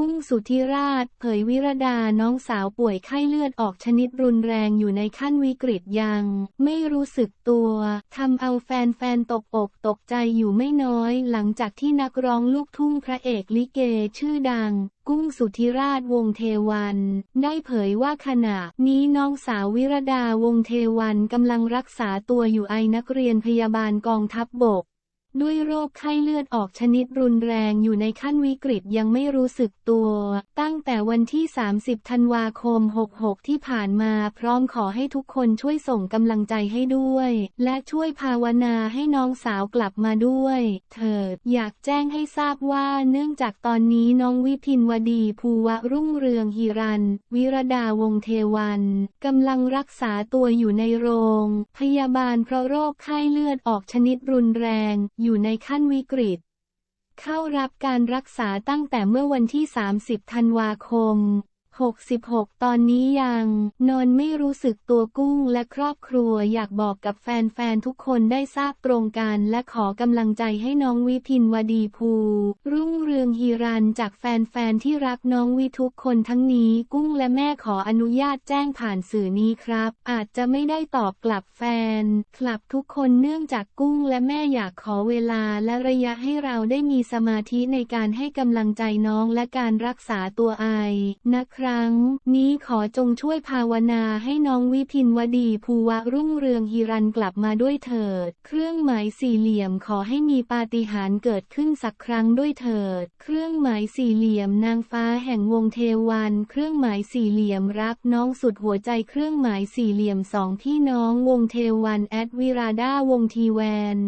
กุ้งสุธิราช เผยวิรดาน้องสาวป่วยไข้เลือดออกชนิดรุนแรงอยู่ในขั้นวิกฤตยัง ไม่รู้สึกตัวทำเอาแฟนๆตกอกตกใจอยู่ไม่น้อย หลังจากที่นักร้องลูกทุ่งพระเอกลิเกชื่อดัง กุ้งสุธิราชวงเทวัน ได้เผยว่าขณะนี้น้องสาววิรดาวงเทวันกำลังรักษาตัวอยู่ไอนักเรียนพยาบาลกองทัพบบก ด้วยโรคไข้เลือดออกชนิดรุนแรงอยู่ในขั้นวิกฤตยังไม่รู้สึกตัว ตั้งแต่วันที่ 30 ธันวาคม 66 ที่ผ่านมาพร้อมขอให้ทุกคนช่วยส่งกำลังใจให้ด้วย และช่วยภาวนาให้น้องสาวกลับมาด้วย เถิด อยากแจ้งให้ทราบว่าเนื่องจากตอนนี้น้องวิพินวดีภูวะรุ่งเรืองฮิรัน วิรดาวงเทวันกำลังรักษาตัวอยู่ในโรง พยาบาลเพราะโรคไข้เลือดออกชนิดรุนแรงอยู่ในขั้นวิกฤต เข้ารับการรักษาตั้งแต่เมื่อวันที่ 30 ธันวาคม 66 ตอนนี้ยังนอนไม่รู้สึกตัวกุ้งและครอบครัวอยากบอกกับแฟนๆ ทุกคนได้ทราบตรงกันและขอกำลังใจให้น้องวิพินวดีภู รุ่งเรืองฮีรันจากแฟนๆ ที่รักน้องวิทุกคนทั้งนี้กุ้งและแม่ขออนุญาตแจ้งผ่านสื่อนี้ครับ อาจจะไม่ได้ตอบกลับแฟน คลับทุกคนเนื่องจากกุ้งและแม่อยากขอเวลาและระยะให้เราได้มีสมาธิในการให้กำลังใจน้องและการรักษาตัวไอนะครับรั้งนี้ขอจงช่วยภาวนาให้น้องวิพินวดีภูวะรุ่งเรืองฮิรันกลับมาด้วยเถิด เครื่องหมายสี่เหลี่ยมขอให้มีปาฏิหาริย์เกิดขึ้นสักครั้งด้วยเถิด เครื่องหมายสี่เหลี่ยมนางฟ้าแห่งวงเทวัน เครื่องหมายสี่เหลี่ยมรักน้องสุดหัวใจเครื่องหมายสี่เหลี่ยมสองพี่น้องวงเทวันแอดวิราดาวงทีแวน